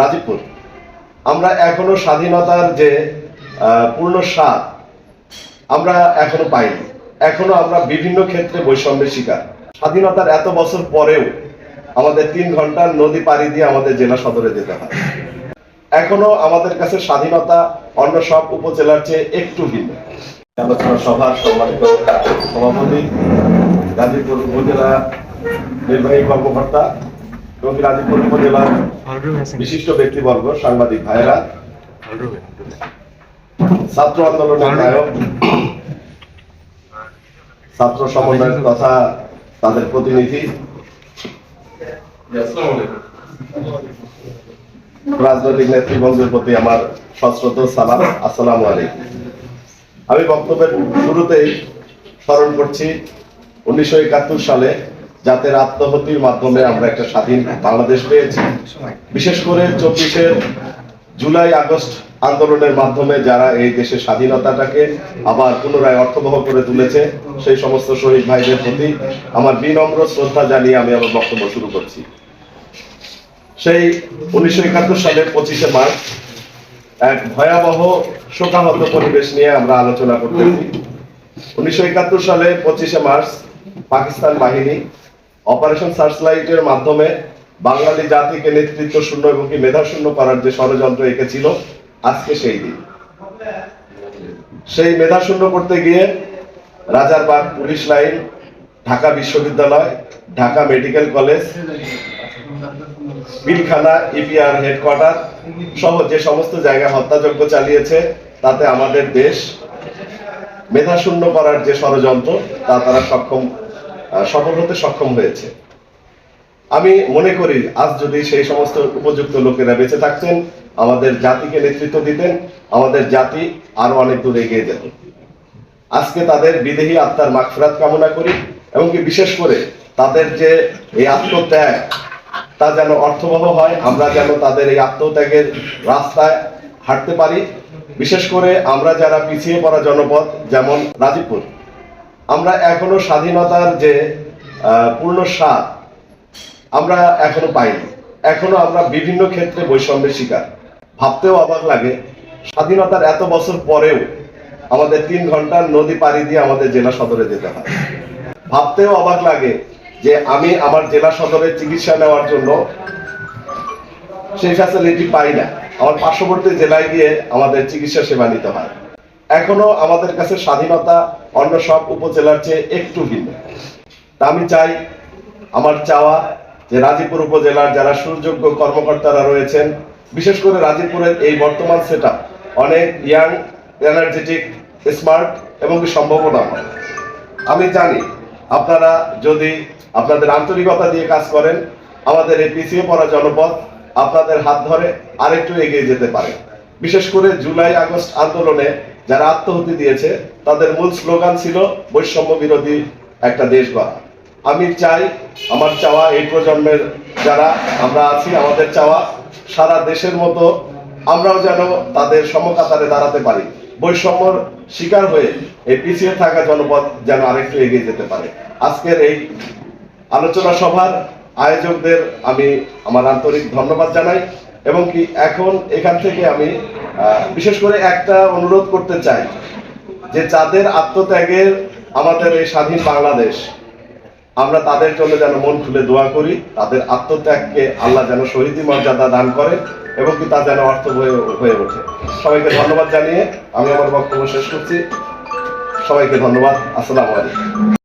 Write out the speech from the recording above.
রাজীবপুর আমরা এখনও স্বাধীনতার যে পূর্ণ স্বাদ, আমরা এখনও পাইনি। এখনও আমরা বিভিন্ন ক্ষেত্রে বৈষম্যের শিকার। স্বাধীনতার এত বছর পরেও আমাদের তিন ঘণ্টার নদী পাড়ি দিয়ে আমাদের জেলা সদরে যেতে হয়। এখনও আমাদের কাছে স্বাধীনতা অন্য সব উপজেলার চেয়ে একটু ভিন্ন। আলোচনা সভার সম্মানিত সভাপতি, গাজীপুর উপজেলা নির্বাহী কর্মকর্তা এবং গাজীপুর উপজেলার বিশিষ্ট ব্যক্তিবর্গ সাংবাদিক ভাইয়েরা। ছাত্র আন্দোলনের নায়ক। ছাত্র সমন্বয়ের তথা তাদের প্রতিনিধি। রাজনৈতিক নেতৃবৃন্দের প্রতি আমার সশ্রদ্ধ সালাম। আসসালামু আলাইকুম। আমি বক্তব্যের শুরুতেই স্মরণ করছি উনিশশো একাত্তর সালে জাতের আত্মহতির মাধ্যমে আমরা একটা স্বাধীন বাংলাদেশ পেয়েছি। বিশেষ করে চব্বিশের জুলাই, আগস্ট আন্দোলনের মাধ্যমে যারা এই দেশের স্বাধীনতাটাকে আবার পুনরায় অর্থবহ করে তুলেছে, সেই সমস্ত শহীদ ভাইদের প্রতি আমার বিনম্র শ্রদ্ধা জানিয়ে আমি আমার বক্তব্য শুরু করছি। সেই উনিশশো একাত্তর সালের পঁচিশে মার্চ এক ভয়াবহ শোকাহত পরিবেশ নিয়ে আমরা আলোচনা করতেছি। উনিশশো একাত্তর সালে পঁচিশে মার্চ পাকিস্তান বাহিনী অপারেশন সার্চলাইটের মাধ্যমে বাঙালি জাতিকে নেতৃত্ব শূন্য এবং কি মেধা শূন্য করার যে ষড়যন্ত্র এঁকেছিল, আজকে সেই দিন। সেই মেধা শূন্য করতে গিয়ে রাজারবাগ পুলিশ লাইন, ঢাকা বিশ্ববিদ্যালয়, Dhaka medical college Pilkhana EPR headquarter সহ যে সমস্ত জায়গায় হত্যাযজ্ঞ চালিয়েছে, তাতে আমাদের দেশ মেধাশূন্য করার যে ষড়যন্ত্র, তা তারা সক্ষম সফল হতে সক্ষম হয়েছে। আমি মনে করি আজ যদি সেই সমস্ত উপযুক্ত লোকেরা বেঁচে থাকতেন, আমাদের জাতিকে নেতৃত্ব দিতেন, আমাদের জাতি আরও অনেক দূর এগিয়ে যেত। আজকে তাদের বিদেহী আত্মার মাগফিরাত কামনা করি এবং কি বিশেষ করে তাদের যে এই আত্মত্যাগ, তা যেন অর্থবহ হয়, আমরা যেন তাদের এই আত্মত্যাগের রাস্তায় হাঁটতে পারি। বিশেষ করে আমরা যারা পিছিয়ে পড়া জনপদ, যেমন রাজীবপুর আমরা এখনও স্বাধীনতার যে পূর্ণ স্বাদ, আমরা এখনও পাইনি। এখনও আমরা বিভিন্ন ক্ষেত্রে বৈষম্যের শিকার। ভাবতেও অবাক লাগে, স্বাধীনতার এত বছর পরেও আমাদের তিন ঘণ্টার নদী পাড়ি দিয়ে আমাদের জেলা সদরে যেতে হয়। ভাবতেও অবাক লাগে যে আমি আমার জেলা সদরে চিকিৎসা নেওয়ার জন্য সেই ফ্যাসিলিটি পাই না। আমার পার্শ্ববর্তী জেলায় গিয়ে আমাদের চিকিৎসা সেবা নিতে হয়। এখনও আমাদের কাছে স্বাধীনতা অন্য সব উপজেলার চেয়ে একটু ভিন্ন। তা আমি চাই, আমার চাওয়া যে রাজীপুর উপজেলার যারা সুযোগ্য কর্মকর্তারা রয়েছেন, বিশেষ করে রাজীপুরের এই বর্তমান সেট অনেক ইয়াং এনার্জেটিক স্মার্ট এবং সম্ভাবনা আমি জানি আপনারা যদি আপনাদের আন্তরিকতা দিয়ে কাজ করেন, আমাদের এই পিছিয়ে পড়া জনপদ আপনাদের হাত ধরে আরেকটু এগিয়ে যেতে পারে। বিশেষ করে জুলাই আগস্ট আন্দোলনে যারা আত্মহতি দিয়েছে, তাদের মূল স্লোগান ছিল বৈষম্য বিরোধী একটা দেশ গড়া। আমি চাই আমার চাওয়া এই প্রজন্মের যারা আমরা আছি, আমাদের চাওয়া সারা দেশের মতো আমরাও যেন তাদের সমকাতারে দাঁড়াতে পারি। বৈষম্যর শিকার হয়ে এই পিছিয়ে থাকা জনপদ যেন আরেকটু এগিয়ে যেতে পারে। আজকের এই আলোচনা সভার আয়োজকদের আমি আমার আন্তরিক ধন্যবাদ জানাই এবং কি এখন এখান থেকে আমি বিশেষ করে একটা অনুরোধ করতে চাই যে যাদের আত্মত্যাগের আমাদের এই স্বাধীন বাংলাদেশ, আমরা তাদের জন্য যেন মন খুলে দোয়া করি, তাদের আত্মত্যাগকে আল্লাহ যেন শহীদি মর্যাদা দান করে এবং কি তা যেন অর্থ হয়ে হয়ে ওঠে। সবাইকে ধন্যবাদ জানিয়ে আমি আমার বক্তব্য শেষ করছি। সবাইকে ধন্যবাদ। আসসালামু আলাইকুম।